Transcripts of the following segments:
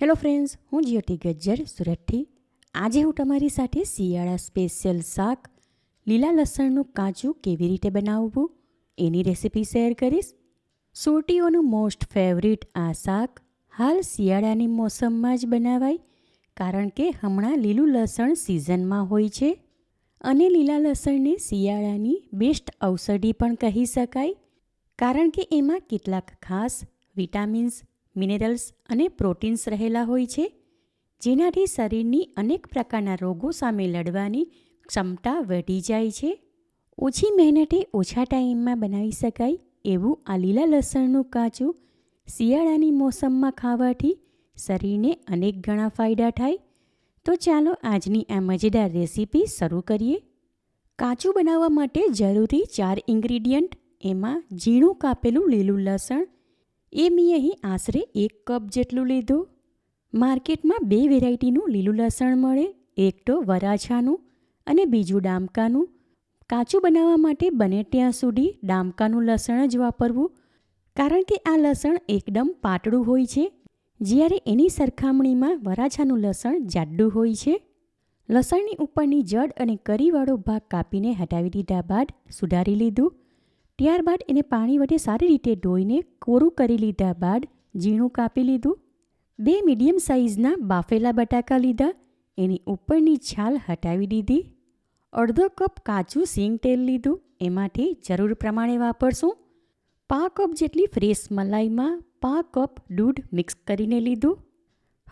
Hello friends હું જ્યોતિ ગજ્જર, સુરતથી. આજે હું તમારી સાથે શિયાળા સ્પેશિયલ શાક, લીલા લસણનું કાચું કેવી રીતે બનાવવું એની રેસિપી શેર કરીશ. સુરતીઓનું મોસ્ટ ફેવરિટ આ શાક હાલ શિયાળાની મોસમમાં જ બનાવાય, કારણ કે હમણાં લીલું લસણ સિઝનમાં હોય છે. અને લીલા લસણને શિયાળાની બેસ્ટ ઔષધિ પણ કહી શકાય, કારણ કે એમાં કેટલાક ખાસ વિટામિન્સ મિનરલ્સ અને પ્રોટીન્સ રહેલા હોય છે, જેનાથી શરીરની અનેક પ્રકારના રોગો સામે લડવાની ક્ષમતા વધી જાય છે. ઓછી મહેનતે ઓછા ટાઈમમાં બનાવી શકાય એવું આ લીલા લસણનું કાચું શિયાળાની મોસમમાં ખાવાથી શરીરને અનેક ઘણા ફાયદા થાય. તો ચાલો આજની આ મજેદાર રેસીપી શરૂ કરીએ. કાચું બનાવવા માટે જરૂરી ચાર ઇન્ગ્રીડિયન્ટ, એમાં ઝીણું કાપેલું લીલું લસણ એ મેં અહીં આશરે એક કપ જેટલું લીધું. માર્કેટમાં બે વેરાયટીનું લીલું લસણ મળે, એક તો વરાછાનું અને બીજું ડામકાનું. કાચું બનાવવા માટે બને ત્યાં સુધી ડામકાનું લસણ જ વાપરવું, કારણ કે આ લસણ એકદમ પાતળું હોય છે. જ્યારે એની સરખામણીમાં વરાછાનું લસણ જાડું હોય છે. લસણની ઉપરની જડ અને કરીવાળો ભાગ કાપીને હટાવી દીધા બાદ સુધારી લીધું. ત્યારબાદ એને પાણી વડે સારી રીતે ધોઈને કોરું કરી લીધા બાદ ઝીણું કાપી લીધું. બે મીડિયમ સાઇઝના બાફેલા બટાકા લીધા. એની ઉપરની છાલ હટાવી દીધી. અડધો કપ કાચું સિંગ તેલ લીધું. એમાંથી જરૂર પ્રમાણે વાપરશું. પા કપ જેટલી ફ્રેશ મલાઈમાં પા કપ દૂધ મિક્સ કરીને લીધું.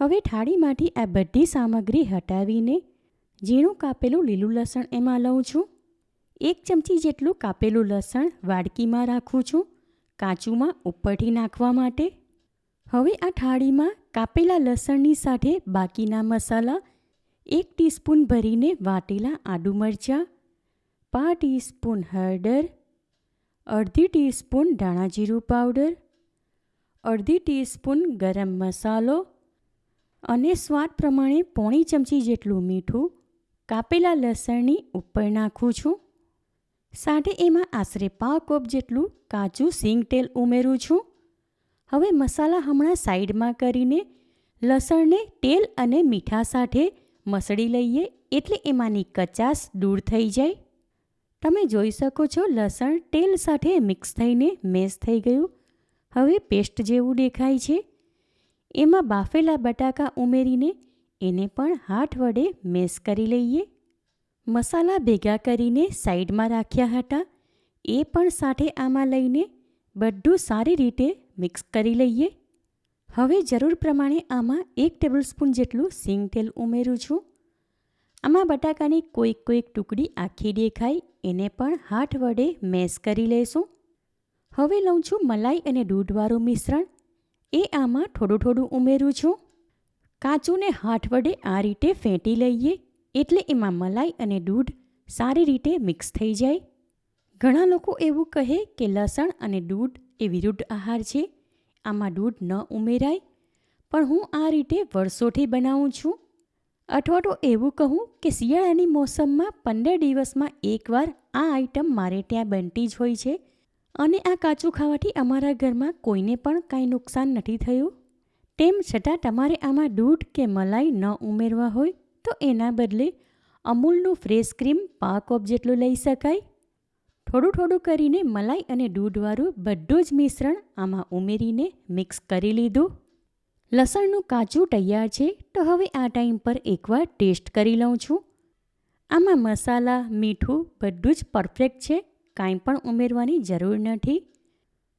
હવે થાળીમાંથી આ બધી સામગ્રી હટાવીને ઝીણું કાપેલું લીલું લસણ એમાં લઉં છું. એક ચમચી જેટલું કાપેલું લસણ વાડકીમાં રાખું છું, કાચુંમાં ઉપરથી નાખવા માટે. હવે આ થાળીમાં કાપેલા લસણની સાથે બાકીના મસાલા, એક ટીસ્પૂન ભરીને વાટેલા આદુ મરચાં પા ટીસ્પૂન હળદર, અડધી ટીસ્પૂન ધાણા જીરું પાવડર, અડધી ટીસ્પૂન ગરમ મસાલો અને સ્વાદ પ્રમાણે પોણી ચમચી જેટલું મીઠું કાપેલા લસણની ઉપર નાખું છું. સાથે એમાં આશરે પાવ કપ જેટલું કાચું સિંગ તેલ ઉમેરું છું. હવે મસાલા હમણાં સાઈડમાં કરીને લસણને, તેલ અને મીઠા સાથે મસળી લઈએ એટલે એમાંની કચાશ દૂર થઈ જાય. તમે જોઈ શકો છો લસણ, તેલ સાથે મિક્સ થઈને મેશ થઈ ગયું. હવે પેસ્ટ જેવું દેખાય છે. એમાં બાફેલા બટાકા ઉમેરીને એને પણ હાથ વડે મેશ કરી લઈએ. મસાલા ભેગા કરીને સાઈડમાં રાખ્યા હતા. એ પણ સાથે આમાં લઈને બધું સારી રીતે મિક્સ કરી લઈએ. હવે જરૂર પ્રમાણે આમાં એક ટેબલસ્પૂન જેટલું સિંગ તેલ ઉમેરું છું. આમાં બટાકાની કોઈક કોઈક ટુકડી આખી દેખાય, એને પણ હાથ વડે મેશ કરી લઈશું હવે લઉં છું મલાઈ અને દૂધવાળું મિશ્રણ. એ આમાં થોડું થોડું ઉમેરું છું. કાચુંને હાથ વડે આ રીતે ફેંટી લઈએ. એટલે એમાં મલાઈ અને દૂધ સારી રીતે મિક્સ થઈ જાય. ઘણા લોકો એવું કહે કે લસણ અને દૂધ એ વિરુદ્ધ આહાર છે. આમાં દૂધ ન ઉમેરાય. પણ હું આ રીતે વર્ષોથી બનાવું છું. અથવા તો એવું કહું કે શિયાળાની મોસમમાં પંદર દિવસમાં એકવાર આ આઇટમ મારે ત્યાં બનતી જ હોય છે. અને આ કાચું ખાવાથી અમારા ઘરમાં કોઈને પણ કાંઈ નુકસાન નથી થયું. તેમ છતાં તમારે આમાં દૂધ કે મલાઈ ન ઉમેરવા હોય તો એના બદલે અમૂલનું ફ્રેશ ક્રીમ પા કપ જેટલું લઈ શકાય. થોડું થોડું કરીને મલાઈ અને દૂધવાળું બધું જ મિશ્રણ આમાં ઉમેરીને મિક્સ કરી લીધું. લસણનું કાચું તૈયાર છે તો હવે આ ટાઈમ પર એકવાર ટેસ્ટ કરી લઉં છું. આમાં મસાલા, મીઠું બધું જ પરફેક્ટ છે, કાંઈ પણ ઉમેરવાની જરૂર નથી.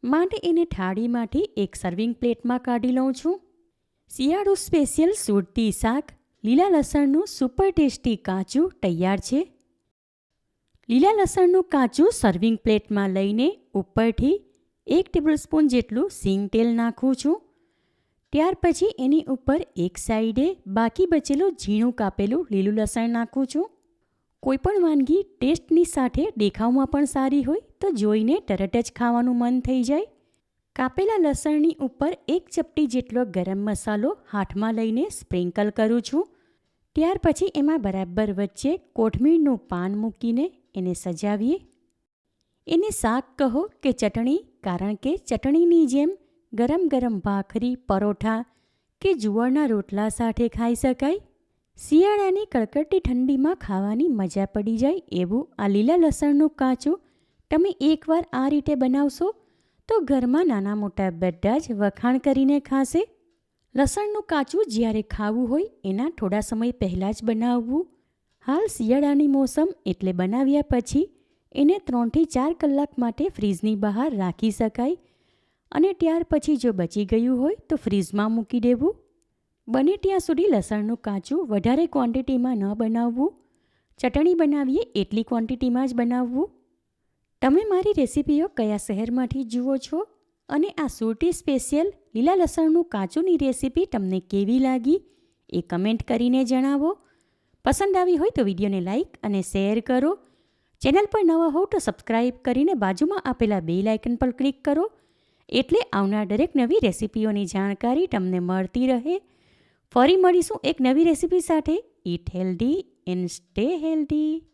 માટે એને થાળીમાંથી એક સર્વિંગ પ્લેટમાં કાઢી લઉં છું. શિયાળુ સ્પેશિયલ સુરતી શાક લીલા લસણનું સુપર ટેસ્ટી કાચું તૈયાર છે. લીલા લસણનું કાચું સર્વિંગ પ્લેટમાં લઈને ઉપરથી એક ટેબલસ્પૂન જેટલું સિંગ તેલ નાખું છું. ત્યાર પછી એની ઉપર એક સાઈડે બાકી બચેલું ઝીણું કાપેલું લીલું લસણ નાખું છું. કોઈપણ વાનગી ટેસ્ટની સાથે દેખાવમાં પણ સારી હોય તો જોઈને તરત જ ખાવાનું મન થઈ જાય. કાપેલા લસણની ઉપર એક ચપટી જેટલો ગરમ મસાલો હાથમાં લઈને સ્પ્રિંકલ કરું છું. ત્યાર પછી એમાં બરાબર વચ્ચે કોથમીરનું પાન મૂકીને એને સજાવીએ. એને શાક કહો કે ચટણી, કારણ કે ચટણીની જેમ ગરમ ગરમ ભાખરી, પરોઠા કે જુવારના રોટલા સાથે ખાઈ શકાય. શિયાળાની કડકડતી ઠંડીમાં ખાવાની મજા પડી જાય એવું આ લીલા લસણનું કાચું તમે એકવાર આ રીતે બનાવશો? તો ઘરમાં નાના મોટા બધા જ વખાણ કરીને ખાશે? લસણનું કાચું જ્યારે ખાવું હોય, એના થોડા સમય પહેલાં જ બનાવવું. હાલ શિયાળાની મોસમ એટલે બનાવ્યા પછી એને ત્રણથી ચાર કલાક માટે ફ્રીજની બહાર રાખી શકાય. અને ત્યાર પછી જો બચી ગયું હોય, તો ફ્રીજમાં મૂકી દેવું. બને ત્યાં સુધી લસણનું કાચું વધારે ક્વોન્ટિટીમાં ન બનાવવું. ચટણી બનાવીએ એટલી ક્વોન્ટિટીમાં જ બનાવવું. તમે મારી રેસિપીઓ કયા શહેરમાંથી જુઓ છો? અને આ સુરતી સ્પેશિયલ લીલા લસણનું કાચુંની રેસિપી તમને કેવી લાગી? એ કમેન્ટ કરીને જણાવો. પસંદ આવી હોય તો વિડીયોને લાઇક અને શેર કરો. ચેનલ પર નવા હોવ તો સબસ્ક્રાઈબ કરીને બાજુમાં આપેલા બે લાઇકન પર ક્લિક કરો. એટલે આવનાર દરેક નવી રેસિપીઓની જાણકારી તમને મળતી રહે. ફરી મળીશું એક નવી રેસિપી સાથે. Eat healthy and stay healthy.